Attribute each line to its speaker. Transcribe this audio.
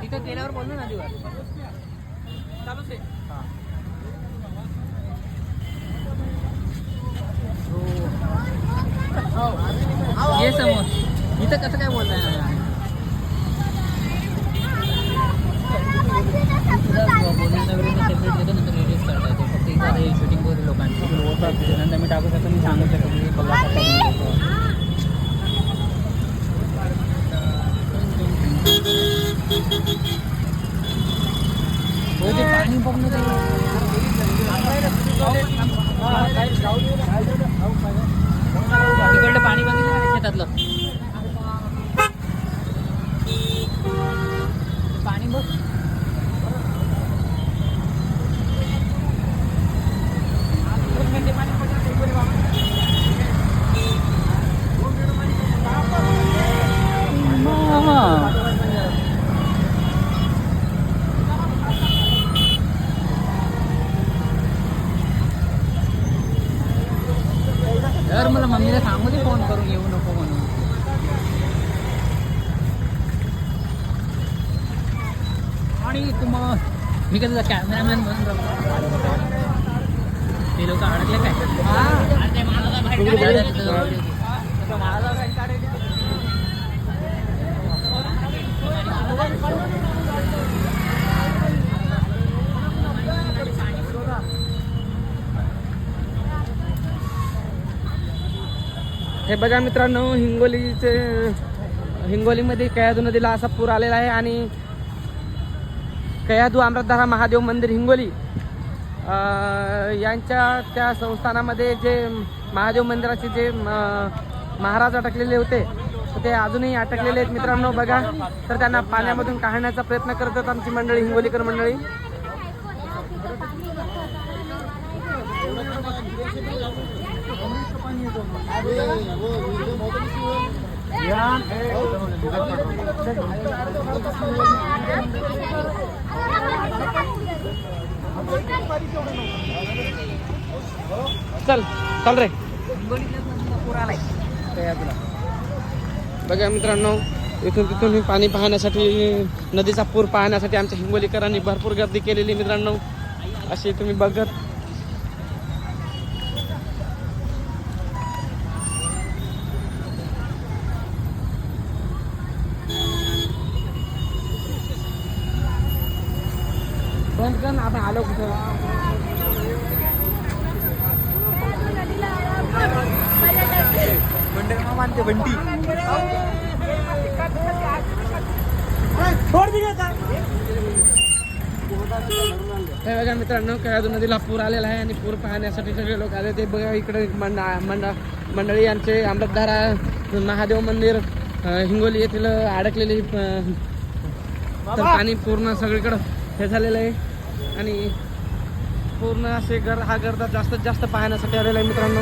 Speaker 1: तिथं गेल्यावर बोललो ना दिवस चालूच आहे. ये समोर. इथं कसं काय बोलताय फक्त इथं आता? शूटिंग वगैरे लोकांची नंतर मी टाकू शकतो मी सांगू शकतो की बघा हो पाणी बघणं तिकडलं पाणी बघितलं का शेतातलं पाणी आणि तू मग मी कसं कॅमेरामॅन म्हणून ते लोक अडकले काय?
Speaker 2: हे बघा मित्रांनो हिंगोलीचे हिंगोलीमध्ये कयादू नदीला असा पूर आलेला आहे आणि कयादू अमृतधारा महादेव मंदिर हिंगोली. यांच्या त्या संस्थानामध्ये जे महादेव मंदिराचे जे महाराज अटकलेले होते ते अजूनही अटकलेले आहेत मित्रांनो. बघा तर त्यांना पाण्यामधून काढण्याचा प्रयत्न करतात आमची मंडळी हिंगोलीकर मंडळी. चल चल रे. बघा मित्रांनो इथून तिथून हे पाणी पाहण्यासाठी नदीचा पूर पाहण्यासाठी आमच्या हिंगोलीकरांनी भरपूर गर्दी केलेली मित्रांनो. अशी तुम्ही बघत बंद कर ना आपण आलो कुठं?
Speaker 1: मानते बंटी
Speaker 2: हे बघा मित्रांनो कयादू नदीला पूर आलेला आहे आणि पूर पाहण्यासाठी सगळे लोक आले. ते बघा इकडे मंडा मंडा मंडळी यांचे अमृतधारा महादेव मंदिर हिंगोली येथील अडकलेली तर पाणी पूर्ण सगळीकडं हे झालेलं आहे. आणि पूर्ण असे गर हा गर्दा जास्तीत जास्त पाहण्यासाठी आलेला आहे मित्रांनो.